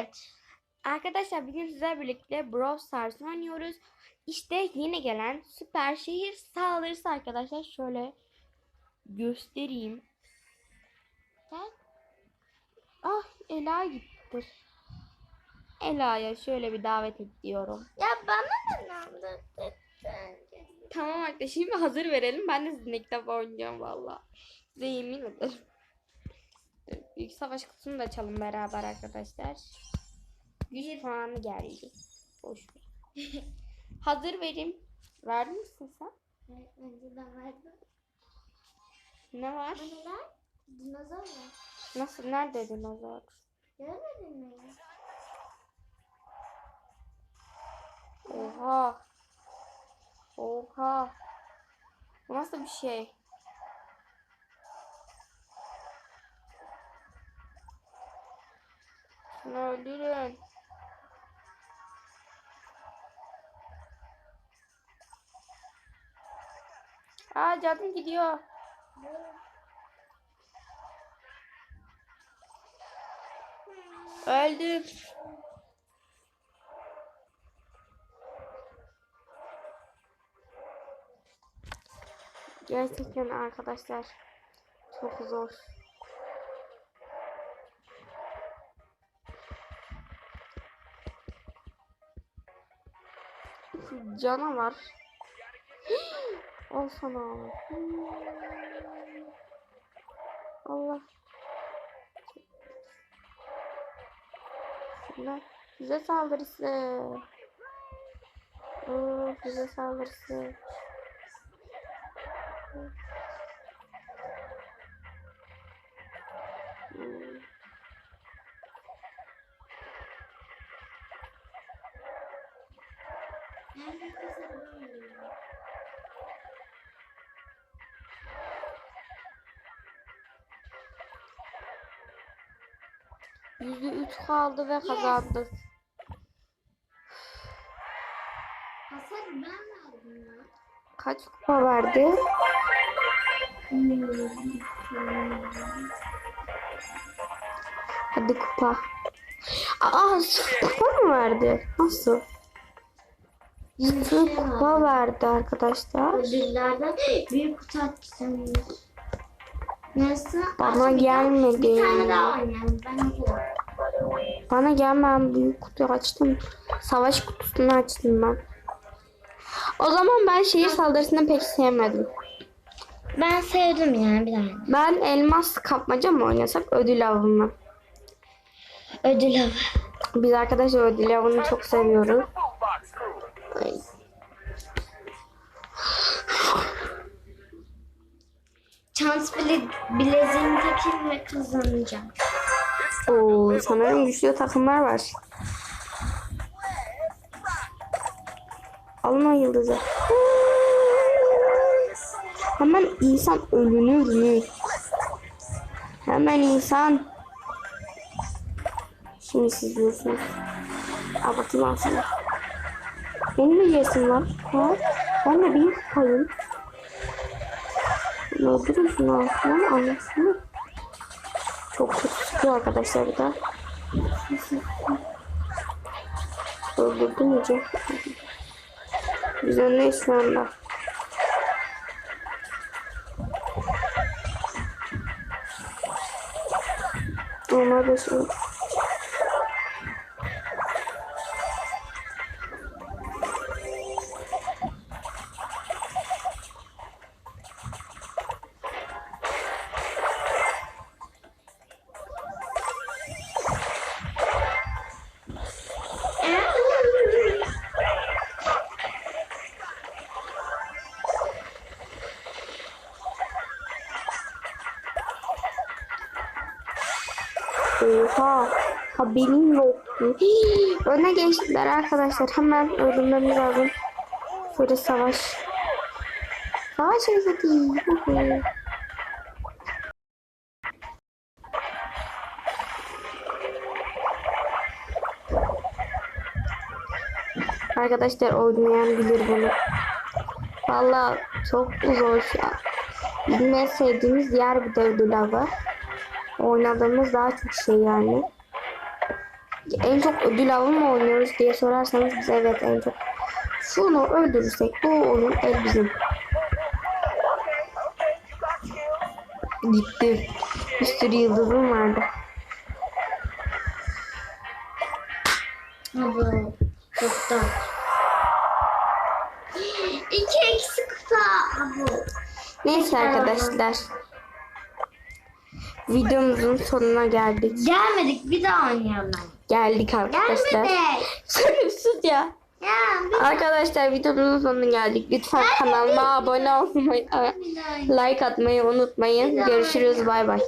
Evet. Arkadaşlar bugün sizlerle birlikte Brawl Stars oynuyoruz. İşte yeni gelen süper şehir saldırısı arkadaşlar. Şöyle göstereyim. Gel. Ah Ela gitti. Ela'ya şöyle bir davet ediyorum. Ya bana ne inandırdın? Tamam arkadaşlar şimdi hazır verelim. Ben de sizinle ilk defa oynayacağım valla. Size yemin ederim. Büyük savaş kutusunu da açalım beraber arkadaşlar. 100 puanı geldi. Boş ver. hazır vereyim. Verdin misin sen? Önceden verdim. Ne var? Bu? Dinozor mu? Nasıl? Nerede dinozor? Görmedin mi? Oha. Oha. Bu nasıl bir şey? Şunu öldürün. Aa canım gidiyor. Öldüm. Gerçekten arkadaşlar çok zor. Canavar. Al sana. Allah. Şunlar bize saldırısı. Oo, bize saldırısı. Hmm. Nerede kızarım? Yüzde üç kaldı ve kazandık. Hasar ben verdim lan. Kaç kupa verdi? Hadi kupa. Aa kupa mı verdi? Nasıl? Sıfır kupa verdi arkadaşlar. Ödüllerden büyük kutu açacağım. Neyse. Bana gelmedi. Bir tane daha oynayalım. Ben. Bana gelmeyen büyük kutuyu açtım. Savaş kutusunu açtım ben. O zaman ben şehir saldırısını pek sevmedim. Ben sevdim yani bir tane. Ben elmas kapmaca mı oynasak ödül avı mı? Ödül avı. Biz arkadaşlar ödül avını çok seviyoruz. Şans bile bileziğimi takayım kazanacağım. Oo, sanırım güçlü takımlar var. O yıldızı. Hemen insan ölünür mü? Hemen insan. Şimdi siz diyorsunuz. Al bakayım sana. Beni mi yesin lan? Ha? Ben de bir payım. Öldürün şunu lan anlasana. Çok çıkıyor arkadaşlar bu da. Öldürdüm iyice. Biz öndeyiz şu anda. Onlar da Oha. Haberim yoktu. Hii, Öne geçtiler arkadaşlar. Hemen öldürmemiz lazım. Şöyle savaş. Savaş özledi. Arkadaşlar oynayan bilir bunu. Valla çok zor en sevdiğimiz yer bir de ödül. Oynadığımız daha çok şey yani. en çok ödül avı mı oynuyoruz diye sorarsanız biz evet en çok. Şunu öldürürsek bu oyun el bizim. Gitti. Bir sürü yıldızım vardı. Abo. Çok da. İki eksi kupa. Abo. Neyse arkadaşlar. Videomuzun sonuna geldik. Gelmedik bir daha oynayalım. Geldik arkadaşlar. Gelmedik. Sürüsüz ya. Ya Arkadaşlar videomuzun sonuna geldik. Lütfen kanalıma abone olmayı, like atmayı unutmayın. Görüşürüz. Bay bay.